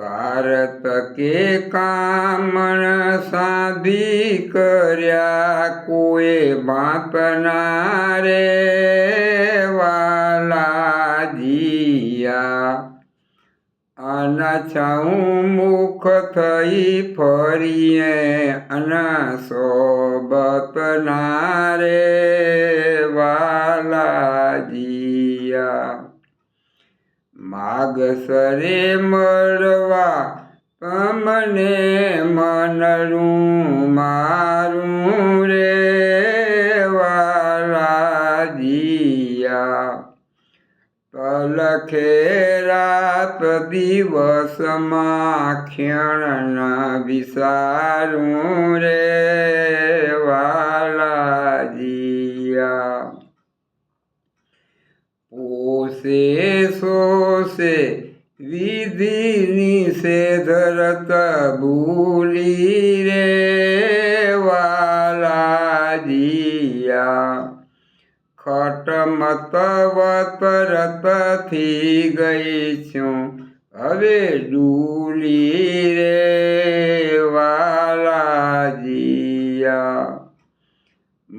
કારત કે કામણ સાધી કર્યા કોઈ બાપના રે વાલા જીયા અનછઉં મુખ થઈ ફરીએ અન સોબત નારે માગસરે મળવા. તમને મનરું મારું રે વાલા જીયા તલખે રાત દિવસમાં ક્ષણ વિસારું રે વાલા જીયા સોસે વિધિ નિષેધરત ભૂલી રે વાલા જીયા ખટમત વતરતથી ગઈ છું. હવે ડૂલી રે વાલા જીયા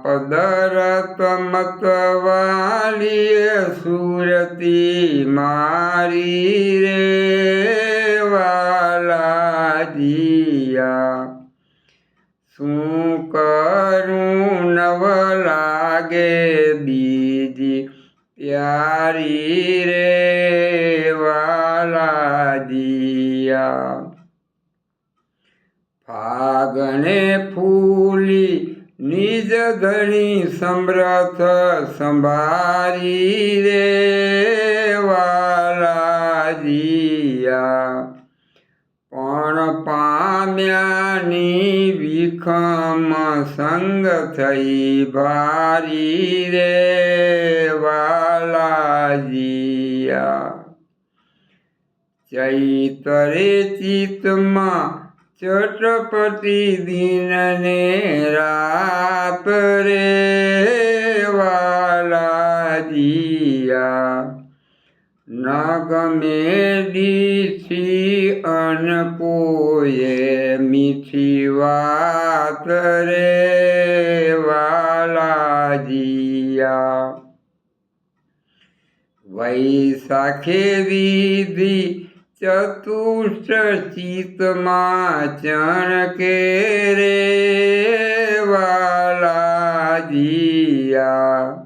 મહાપદરત મતવાલીએ સુરતી મારી રે વાલાજીયા શું કરું નવ લાગે બીજી પ્યારી રે વાલા જીયા ફાગણે ફૂલી નિજ ધણી સમરથ સંભારી રે વાલાજીયા પણ પામ્યાની વિખમ સંગ થઈ ભારી રે વાલાજીયા ચૈતરે ચિત્તમાં ચટપટી દિનને રાપ રે વાલા જીયા ન ગમે દીઠી અન કોએ મીઠી વાત રે વાલા જીયા વૈશાખે વિધિ ચતુષ્ટ ચિત્તમાં ચણકે રે વાલા જીયા.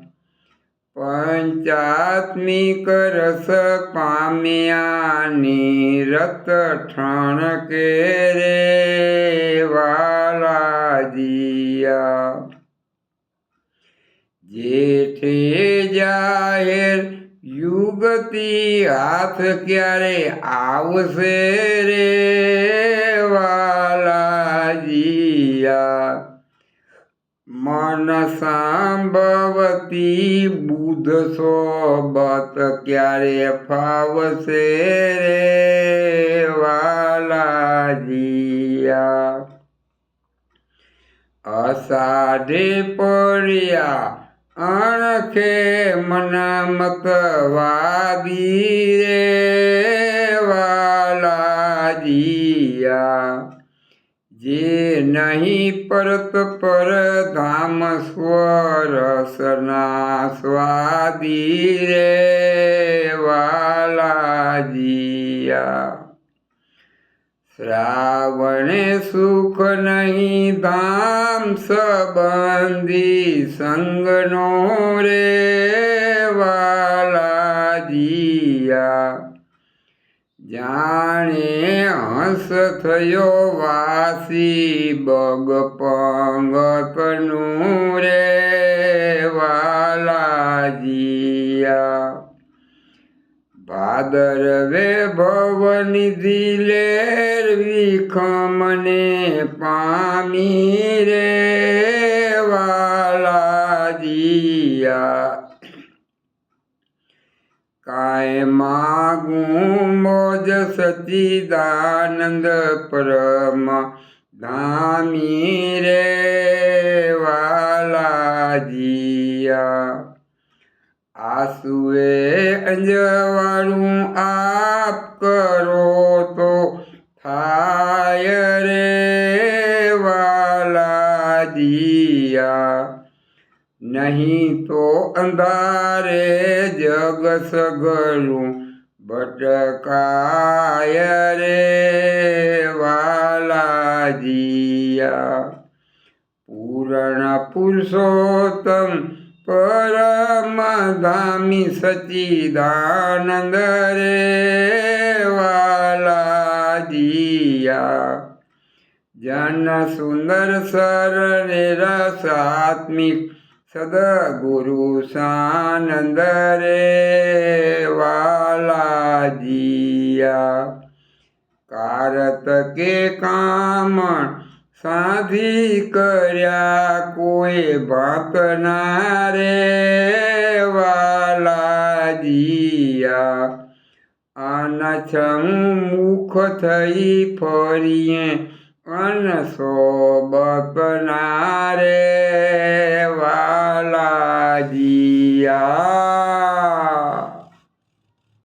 પંચાત્મિક રસ પામ્યા નિરત ઠણ કે રે વાલા જીયા. જેઠે જાહેર યુગતી હાથ ક્યારે આવશે રે વાલા જીયા મન સાંભવતી બુધ સોબત ક્યારે ફાવશે રે વાલા જીયા અષાઢે પડ્યા અણખે મનામત વાદી રે વાલાજીયા જે નહીં પરત પર ધામ સ્વરસના સ્વાદી રે વાલા જીયા. શ્રાવણે સુખ નહીં ધામ સંબંધી સંગનો રે વાલા જીયા જાણે હંસ થયો વાસી બગ પંગતનું રે વાલા જીયા ભાદરવે ભવનિધિ લેર વિખમને પામી રે વાલા જીયા કાય માગું મોજ સચિદાનંદ પરમ ધામી રે. આસુએ અંજવાળું આપ કરો તો થાય રે વાલા દિયા. નહીં તો અંધારે જગ સગલું ભટકાય રે વાલા દિયા. પૂરણ પુરુષોત્તમ પરમ ધામી સચિદાનંદ રે વાલા દિયા જન સુંદર સરને રસાત્મિક સદગુરુ સાનંદ રે વાલા દિયા કારત કે કામ સાધી કર્યા કોઈ ભાકના રે વાલા દિયા. અનછમ મુખ થઈ ફરીએ અન સોબકના રે વાલા દિયા.